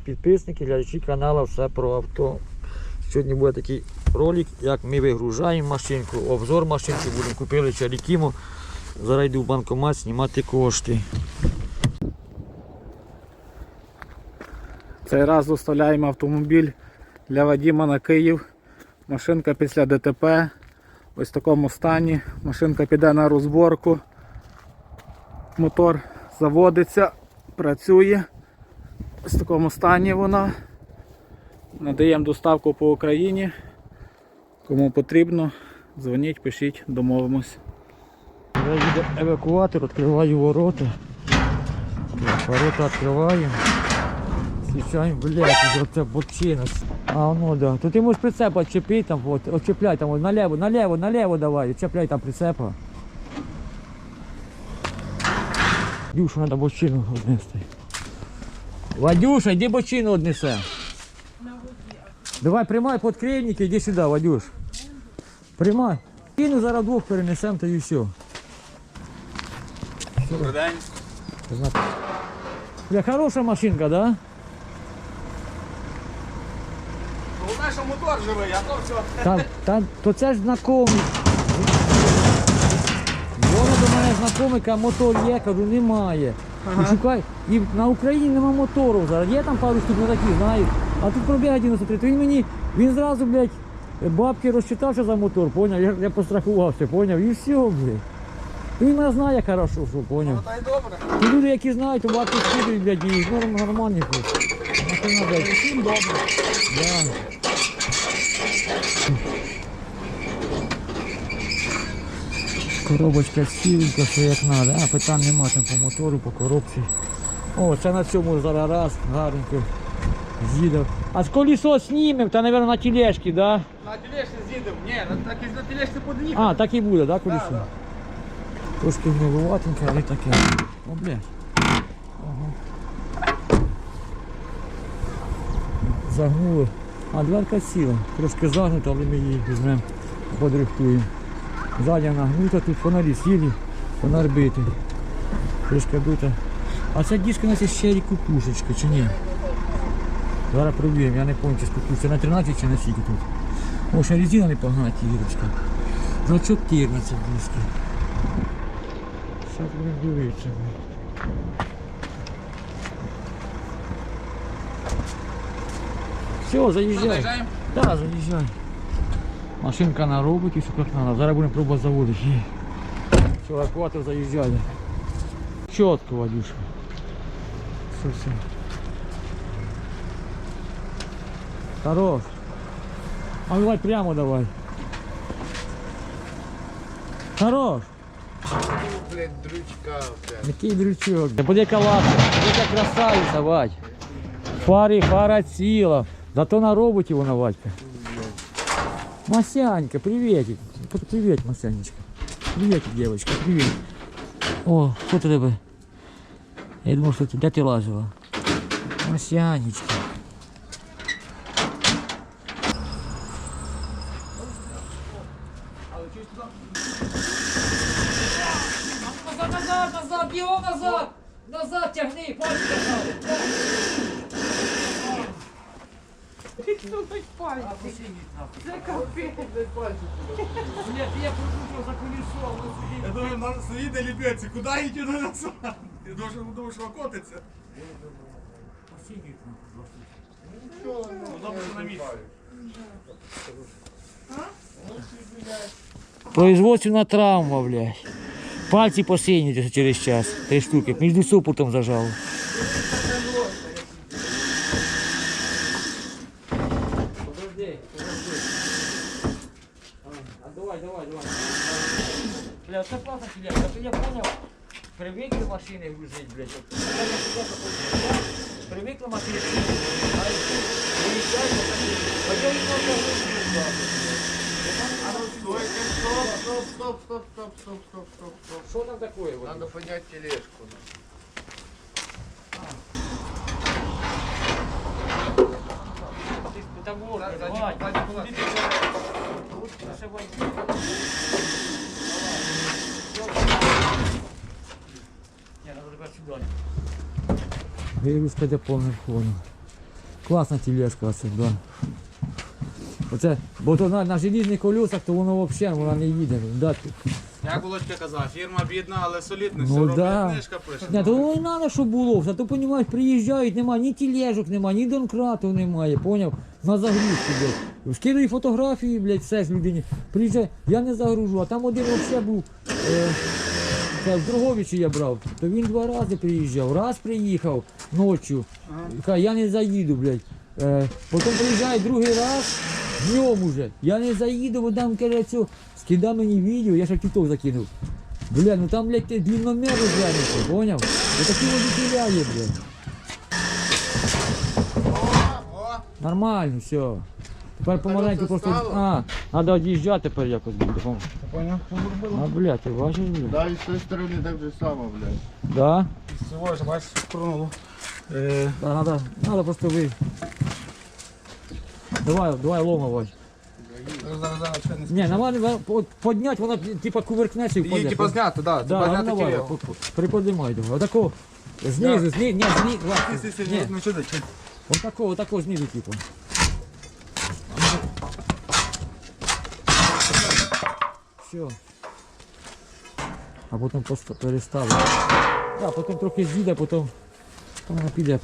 підписники, глядачі каналу Все про авто. Сьогодні буде такий ролик, як ми вигружаємо машинку, обзор машинки, будемо купили чарікіму. Зараз йду в банкомат знімати кошти. Цей раз доставляємо автомобіль для Вадима на Київ. Машинка після ДТП. Ось в такому стані. Машинка піде на розборку. Мотор заводиться, працює. В такому стані вона. Надаємо доставку по Україні. Кому потрібно, дзвоніть, пишіть, домовимось. Я їде евакуатор, відкриваю ворота. Ворота відкриваємо. Включаємо, блядь, це бочина. А ну да. Тут ти можеш прицепа відчепити, там, от, відчепляй там, от, налево, налево, налево давай, відчепляй там прицепа. Дюшу треба бочину однести. Вадюша, йди бочину однесе. Давай приймай подкрильники, іди сюди, Вадюш. Приймай. Кину зараз двох перенесемо, то і все. Добрий день. Бля, хорошая машинка, да? Головне, що мотор живий, а то все. Та, та, то це ж знакомий. Воно до мене знайомий, каже, мотор є, кажу, немає. І шукай. І на Україні нема мотору зараз. Є там пару штук на такі, знаєш. А тут пробіга 93. То він мені, він зразу, блядь, бабки розчитався за мотор, поняв? Я, я пострахувався, поняв? І все, блядь. Він мене знає хорошо, що поняв. Та й добре. Ті люди, які знають, то бабки скидують, блядь, і норм нормальні. Всім добре. Да. Коробочка ціленька, все як треба. А питань нема там по мотору, по коробці. О, це на цьому зараз раз, гарненько. З'їдав. А з колесо знімемо, та, мабуть, на тележці, да? На тележці з'їдемо. Ні, на- так і на тележці под'їхати. А, так і буде, да, колесо? Да, да. Трошки гнилуватеньке, але таке. О, блядь. Ага. Загнули. А дверка сіла. Трошки загнута, але ми її візьмемо, подрихтуємо. Задня нагнута, тут фонарі сілі, фонар битий. Кришка бита. А ця діжка у нас є ще й кукушечка, чи ні? Зараз пробуємо, я не пам'ятаю, чи кукушка. На 13 чи на скільки тут. О, ще резина не погнати, Ірочка. За 14 диски. Зараз будемо дивитися. Все, заїжджай. Заїжджаємо? Так, да, заїжджай. Машинка на роботі, все як надо. Зараз будемо пробувати заводити. Є. Все, евакуатор заїжджає. Чітко, Вадюшка. Все, все. Хорош. А ну, давай прямо давай. Хорош. Блять, дрючка опять. Який дрючок. Буде яка лапка, яка красавиця, Вадь. Фари, фара ціла. Зато на роботі вона, Вадька. Масянька, приветик. Привет, Масянечка. Приветик, девочка, привет. О, що тебе? Я думав, що ти, де ти лазила? Масянечка. Назад, назад, назад, його назад! Назад тягни, пальці назад! Це капець. Я за колесо, воно сидить. Я думаю, надо стоїть на ліпеці, куди йти на назад? Я думаю, думаю, що котиться. Ну, добре, що на місці. Производственна травма, блядь. Пальці посинюються через час. Три штуки. Між супортом зажало. согласен тебя, это я понял. Привыкли машины грузить, блядь. Привыкли машины грузить. А если выезжать, то я не могу выезжать. Стоп, стоп, стоп, стоп, стоп, стоп, стоп, стоп. Что там такое? вот? Надо поднять тележку. Ты с Петербурга, Вань. Вирус піде повним ходом. Класна тележка оце, да. Оце, бо то на, на желізних колесах, то воно взагалі вона не їде. Да. Як Володька казав, фірма бідна, але солідна, Ну все да. робить, книжка пише. Ні, то воно і треба, щоб було. все. то понімаєш, приїжджають, немає ні тележок, немає, ні донкратів немає, поняв? На загрузку, блядь. Скидаю фотографії, блядь, все ж людині. Приїжджає, я не загружу, а там один взагалі був. Е, це в Дроговичі я брав, то він два рази приїжджав. Раз приїхав ночі. Каже, я не заїду, блядь. Е, потім приїжджає другий раз, днем уже. Я не заїду, бо там каже, цю, скидай мені відео, я ще в тікток закинув. Бля, ну там, блядь, длинномер розглянешся, поняв? Отакі водителя є, блядь. Нормально, все. Тепер помаленьку просто. А, треба від'їжджати тепер якось буде. Понял? А, блядь, ти бачиш, блядь? Да, і з тої сторони так же само, блядь. Да? Всього ж бачиш, кронуло. Е, Да, надо, надо просто ви. Давай, давай лома, зараз, зараз, не Не, нормально, от поднять, вона типа кувыркнеться і впаде. Її типа зняти, да, Да, типа ну зняти давай, тіло. по- по- приподнимай давай. Отако. Знизу, знизу, ні, знизу, ні, ти, ну сюди, чи? отако, отако знизу, типу. Все. А потім просто переставити. Да, потім трохи з'їде, потім, потім вона піде.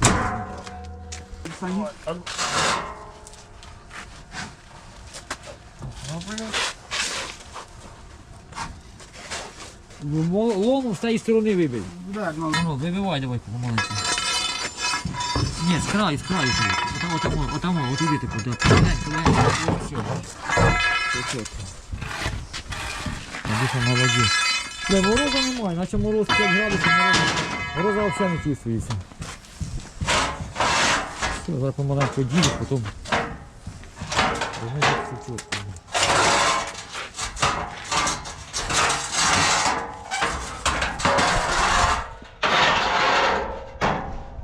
Ну, мо- Лому з тієї сторони вибий. Да, ну, Ну, вибивай давай помаленьку. Ні, з краю, з краю. Отамо, отамо, отамо, от іди тако, да. Легенько, легенько, о, все. Все Чітко. Молодець. Бля, мороза немає, наче мороз 5 градусів, мороза, мороза взагалі не чувствується. Все, зараз помаленьку ділю, потім. Розумієте, все чітко.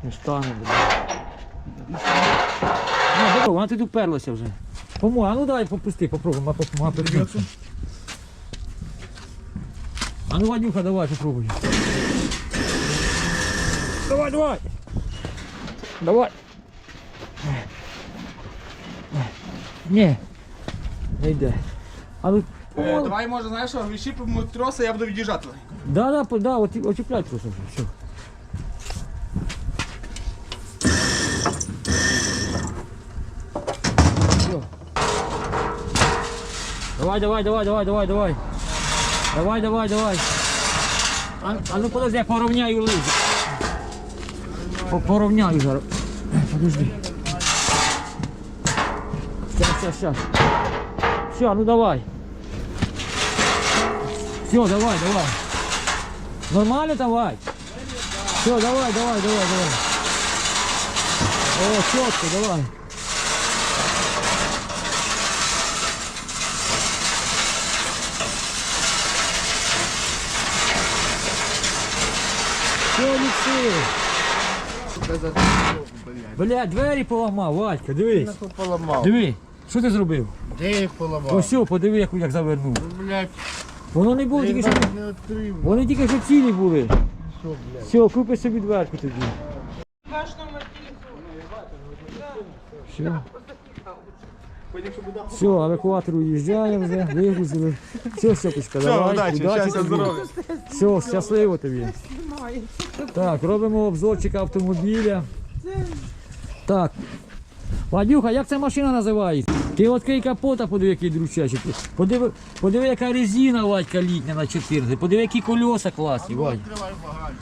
Не стане, блядь. Ну, вона тут уперлася вже. Помо, а ну давай попусти, попробуй, ма, ма, придется. А ну, Ванюха, давай попробуй. Давай, давай. Давай. Не. Не йде. А ну, Е, давай, може, знаєш що, відщіпимо троси, я буду від'їжджати. Да, да, по- да, от, очіпляй просто вже, все. Все. Давай, давай, давай, давай, давай, давай. Давай, давай, давай. А, а ну подожди, я поровняю лижу. По- Поровняю зараз. Подожди. Сейчас, сейчас, сейчас. Все, ну давай. Все, давай, давай. Нормально давай. Все, давай, давай, давай, давай. О, четко, давай. Все, Олексій. Бля, двері поламав, Вадька, дивись. Поламав. Диви, що ти зробив? Де їх поламав? Ось, все, подиви, як, як завернув. Блядь, Воно не було тільки що. навіть не відкрив. Вони тільки що цілі були. Що, блядь? Все, купи собі дверку тоді. Ваш номер телефону. Все. Все, евакуатор уїжджає вже, вигрузили. Все, Степочка, давай, удачі, щастя, тобі. здоров'я. Все, щасливо тобі. Так, робимо обзорчик автомобіля. Так. Вадюха, як ця машина називається? Ти відкрий капота, подиви, який дручачий. Подиви, подиви, яка резина, Вадька, літня на 14. Подиви, які колеса класні, Вадь. Відкривай багажник.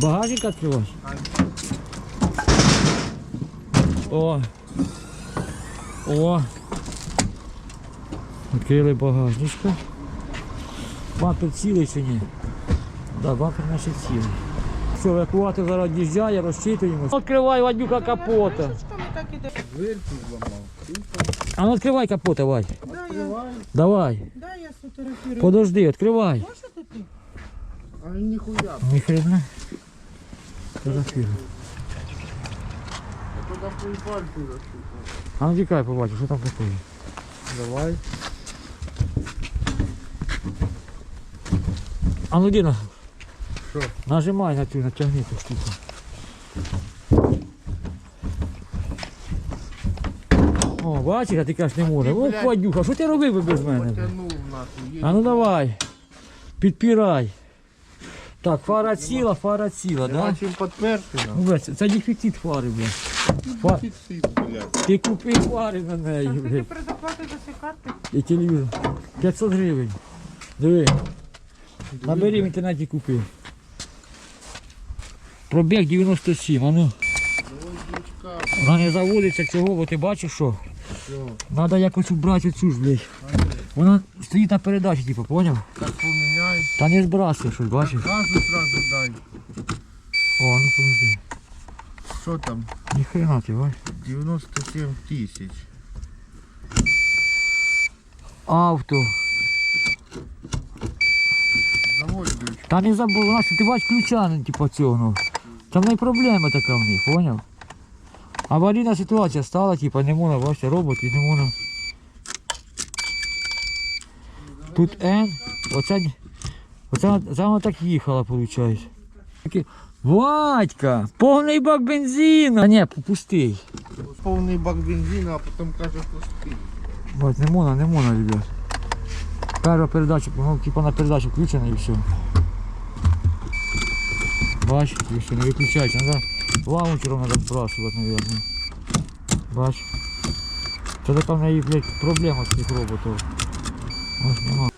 Багажник відкриваєш? О. О. Відкрили багажничко. Бампер цілий чи ні? Да, бампер наче цілий. Все, евакуатор зараз від'їжджає, розчитуємо. Відкривай, Вадюка, капота. Зламав. А ну відкривай капота, Вадь. Да, я, Давай. да, я сфотографірую. Подожди, відкривай. Можете ти? А ніхуя. Ні хрена. Фотографіруй. Я туди свої пальці засипав. А ну тікай, побачу, що там таке. Давай. А ну Діна. Що? Нажимай на цю, натягни ту штуку. О, бачиш, а ти кажеш не може. О, блядь, що ти робив без мене? Нахуй. А ну давай. Підпирай. Так, фара ціла, фара ціла, да? чим підперти Ну, це дефіцит фари, блядь. Фа... Ти купив фари на неї, блядь. предоплати за ці карти? І телевізор. 500 гривень. Диви. Набери в інтернеті купи. Пробіг 97, а ну. Вона не заводиться цього, бо ти бачиш що? Треба якось убрати цю ж, блядь. Вона стоїть на передачі, типу, поняв? Так поміняй. Та не збрасує щось, бачиш? Газу сразу дай. О, ну подожди. Що там? Ніхрена ти, бачиш? 97 тисяч. Авто. Заводь, блядь. Та не забув, вона що ти бачиш ключа, ну, типу, цього. Там не проблема така в них, поняв? Аварійна ситуація стала, типу, не можна, бачите, робот і не можна. Тут N, оце, оце, це вона так їхала, виходить. Такі, Вадька, повний бак бензину. А ні, пустий. Повний бак бензину, а потім каже пустий. Бать, не можна, не можна, ребят. Перша передача, ну, типа на передачу включена і все. Бач, все, не виключається. Надо лаунчером надо спрашивать, наверное. Бач. Це така в неї, блядь, проблема з цих роботів. Ось нема.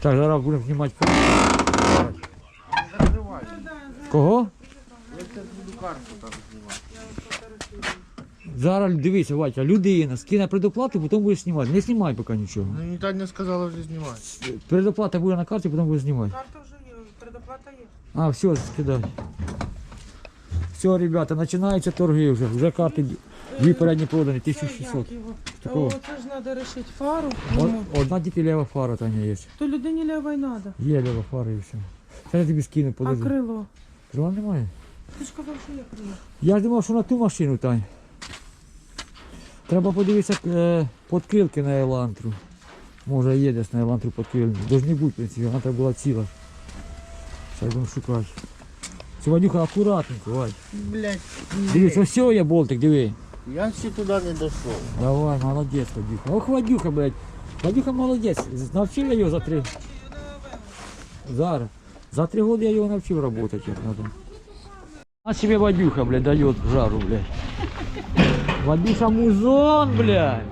Так, зараз будемо знімати. Кого? Я зараз буду карту там знімати. Зараз дивися, Ватя, людина скине предоплату, потім буде знімати. Не знімай поки нічого. Ну, ні, Таня сказала вже знімати. Предоплата буде на карті, потім буде знімати. Карта вже є, предоплата є. А, все, скидай. Все, ребята, починаються торги вже. Вже карти дві передні продані, 1600. як його? Такого. О, Це ж треба рішити фару. О- Ну, Одна тільки лева фара Таня є. То людині лівої треба. Є лева фара і все. Це я тобі скину, А крило? Крила немає. Ти ж казав, що є крило. Я ж думав, що на ту машину, Тань. Треба подивитися е, подкрилки на Елантру. Може є десь на Елантру подкрилки. Должні бути, в принципі, вона треба була ціла. Зараз будемо шукати. Це Вадюха акуратненько, Вадь. Блять. Дивись, ось цього є болтик, диви. Я ще туди не дійшов. Давай, молодец, Вадюха. Ох, Вадюха, блядь. Вадюха молодець. Навчив я його за три. Зараз. За три года я його навчив работать, як надо. А себе Вадюха, блядь, дает жару, блядь. Вадюха музон, блядь.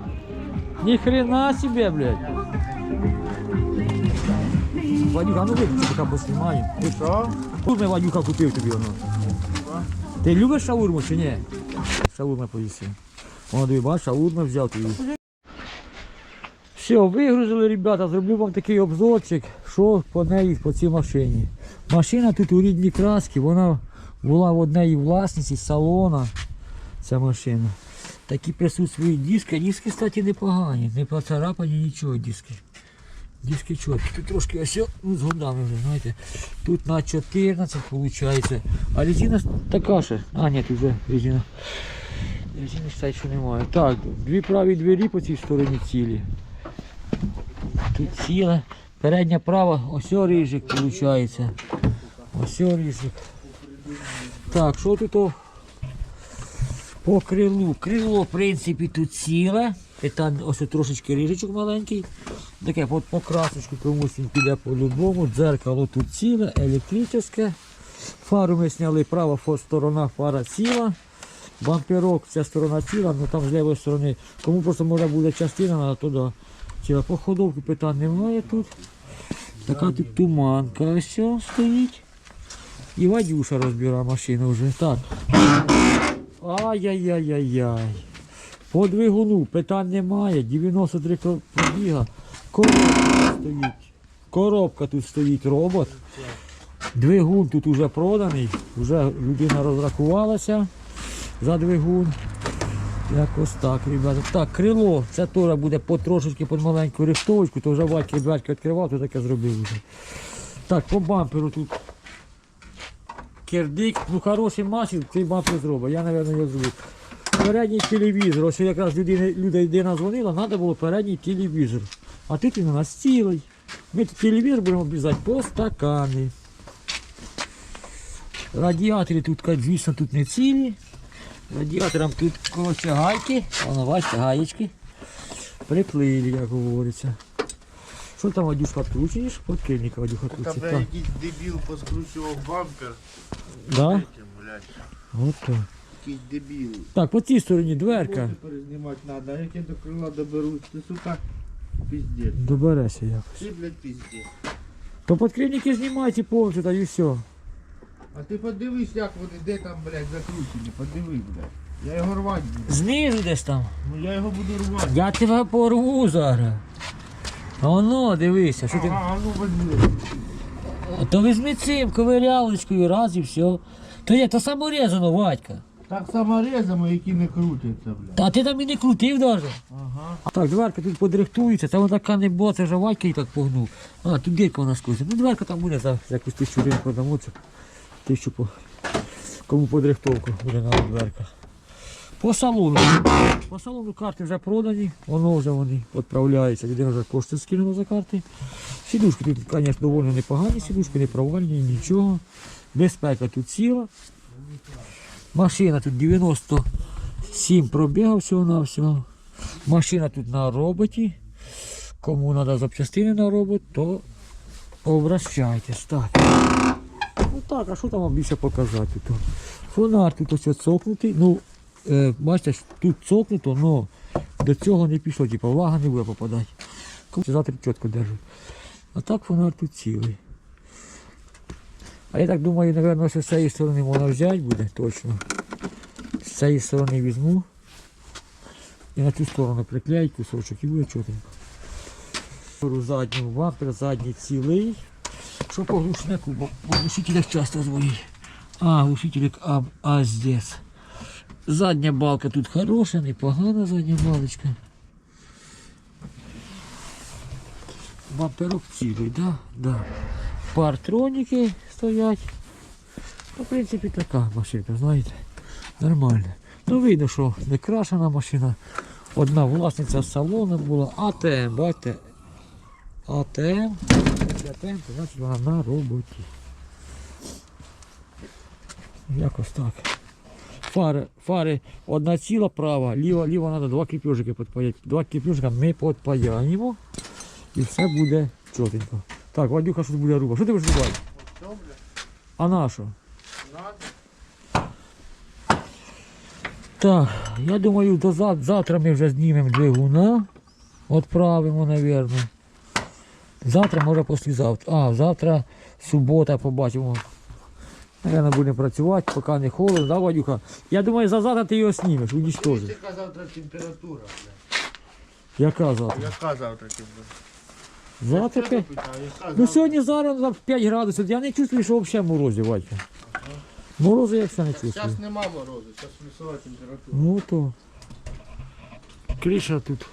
Ни хрена себе, блядь. Вадюха, а ну виключи, поки поснімаємо. Що? Шаурми Вадюха купив тобі воно. Ти любиш шаурму чи ні? Шаурма поїсти. Воно диви, бачиш, шаурма взяв тобі. Все, вигрузили, ребята, зроблю вам такий обзорчик, що по неї по цій машині. Машина тут у рідній краски, вона була в одній власниці салона. Ця машина. Такі присутствують диски. Диски, кстати, непогані, не поцарапані нічого диски. Диски чіткі. Тут трошки ось ну, з годами вже, знаєте. Тут на 14 виходить. А резина така ще. А, ні, тут вже резина. Резини кстати, що немає. Так, дві праві двері по цій стороні цілі. Тут ціле. Передня права, ось о рижик виходить. Ось о рижик. Так, що тут по крилу? Крило, в принципі, тут ціле. І там ось трошечки рижичок маленький. Таке от по красочку комусь він піде по-любому. Дзеркало тут ціле, електричне. Фару ми зняли, права сторона фара ціла. Бамперок, ця сторона ціла, ну там з лівої сторони. Кому просто може буде частина, треба туди. Ціла. По ходовку питань немає тут. Така тут туманка ось стоїть. І Вадюша розбирає машину вже. Так. Ай-яй-яй-яй-яй. По двигуну питань немає. 93 кро- пробіга. Коробка тут стоїть. Коробка тут стоїть робот. Двигун тут уже проданий. Вже людина розрахувалася за двигун. Якось так, ребята. Так, крило, це теж буде потрошечки під маленьку рихтовочку, то вже батьки батько відкривав, то таке зробив вже. Так, по бамперу тут кирдик, ну хороший масів, цей бампер зробить. Я, мабуть, його зроблю. Передній телевізор, ось якраз людина, людина дзвонила, треба було передній телевізор. А тут він у нас цілий. Ми тут телевізор будемо обрізати по стакани. Радіатори тут, звісно, тут не цілі. Радіаторам тут коротше гайки. Воно бачите, гаєчки. Приплили, як говориться. Що там, Вадюшка, відкручуєш? Подкильника, Вадюха, Там бля, Так. якийсь дебіл поскручував бампер. Да? Этим, блядь. От так. Якийсь дебіл. Так, по цій стороні дверка. Кофе перезнімати надо, а як я до крила доберусь, ти сука, пиздец. Доберешся якось. Ти, блядь, пиздец. То подкрильники знімайте повністю, та і все. А ти подивись, як вони, де там, блядь, закручені, подиви, блядь. Я його рвати буду. Знизу десь там. Ну я його буду рвати. Я тебе порву зараз. А Воно, дивися, що ти. Ага, а ну возьми. А то візьми цим ковирялочкою, раз і все. То є, то саморезано, Вадька. Так саморезами, які не крутяться, блядь. Та ти там і не крутив навіть. Ага. Так, дверка тут подрихтується, там така не була, це вже Вадька і так погнув. А, тут дірка у нас скрутить. Ну, дверка там буде за за якусь тисячу гривень продамо. Це тисячу по... Кому подрихтовку буде на дверка. По салону. По салону карти вже продані, воно вже вони відправляються. Людина вже кошти скинула за карти. Сідушки тут, звісно, доволі непогані, сідушки не провальні, нічого. Безпека тут ціла. Машина тут 97 пробігав всього-навсього. Машина тут на роботі. Кому треба запчастини на робот, то обращайтесь. Так. Ну так, а що там вам більше показати? Тут? Фонар тут ось цокнутий. Ну, е, бачите, тут цокнуто, але до цього не пішло, типу, вага не буде попадати. Завтра чітко держить. А так фонар тут цілий. А я так думаю, напевно, що з цієї сторони можна взяти буде точно. З цієї сторони візьму. І на цю сторону приклеїть кусочок і буде чотенько. Задню бампер, задній цілий. Що по глушнику, по глушителях часто дзвонять. А, глушитель а, а здесь. Задня балка тут хороша, непогана задня балочка. Бамперок цілий, да? Да. Партроніки стоять. Ну, в принципі, така машинка, знаєте, нормальна. Ну, видно, що не крашена машина. Одна власниця салону була, АТМ, бачите. АТМ. АТМ, то значить вона на роботі. Якось так. Фари, фари одна ціла права, ліва, ліва треба два кріпежики підпаяти. Два кріпежика ми підпаяємо і все буде чотенько. Так, Вадюха щось буде рубати. Що ти будеш рубати? А на що? Так, я думаю, до завтра ми вже знімемо двигуна. Відправимо, мабуть. Завтра, може післязавтра. А, завтра субота побачимо. Наверно, будемо працювати, поки не холодно, да, Вадюха? Я думаю, за завтра ти його знімеш, уничтожиш. Яка завтра температура? Яка завтра? Яка завтра температура? Завтра Що 5. ти питав, яка Ну сьогодні зараз за 5 градусів. Я не чувствую, що взагалі морозів, Вадька. Морози я все не чувствую. Зараз нема морозу, зараз плюсова температура. Ну то. Криша тут.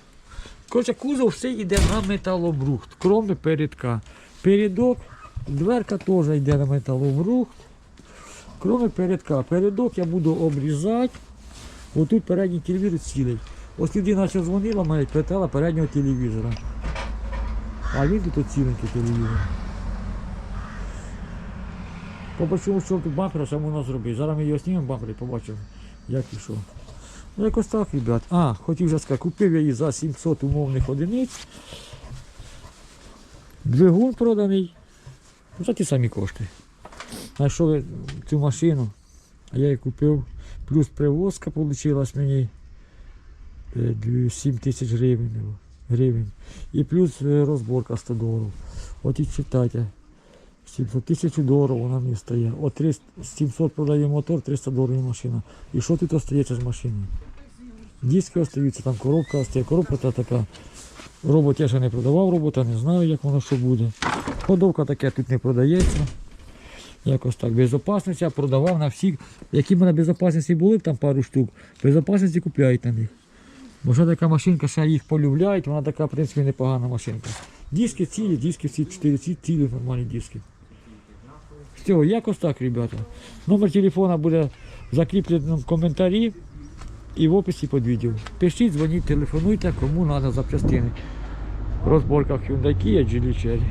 Коротше, кузов все йде на металобрухт, кроме передка. Передок, дверка теж йде на металобрухт. Кроме передка. Передок я буду обрізати. Отут передній телевізор цілий. Ось людина що дзвонила, має питала переднього телевізора. А він тут ціленький телевізор. Побачимо, що тут бампера, що можна зробити. Зараз ми його знімемо бампер і побачимо, як і що. Ну якось так, ребят. А, хотів вже сказати, купив я її за 700 умовних одиниць. Двигун проданий. Ну, за ті самі кошти. Знайшов цю машину, а я її купив. Плюс привозка вийшла мені е, 7 тисяч гривень. гривень. І плюс е, розборка 100 доларів. От і читайте. 700 тисячу доларів вона мені стає. От 300, 700 продає мотор, 300 доларів машина. І що тут остається з машиною? Диски остаються, там коробка остає. Коробка та така. Робот я ще не продавав робота, не знаю, як воно що буде. Ходовка таке тут не продається. Якось так. Безопасність я продавав на всіх. Які в мене безопасності були, б там пару штук. Безопасності купляють на них. Бо що така машинка, ще їх полюбляють, вона така, в принципі, непогана машинка. Диски цілі, диски всі 4 ці цілі нормальні диски. Все, якось так, ребята. Номер телефона буде в коментарі і в описі під відео. Пишіть, дзвоніть, телефонуйте, кому треба запчастини. Розборка Hyundai Kia Cherry.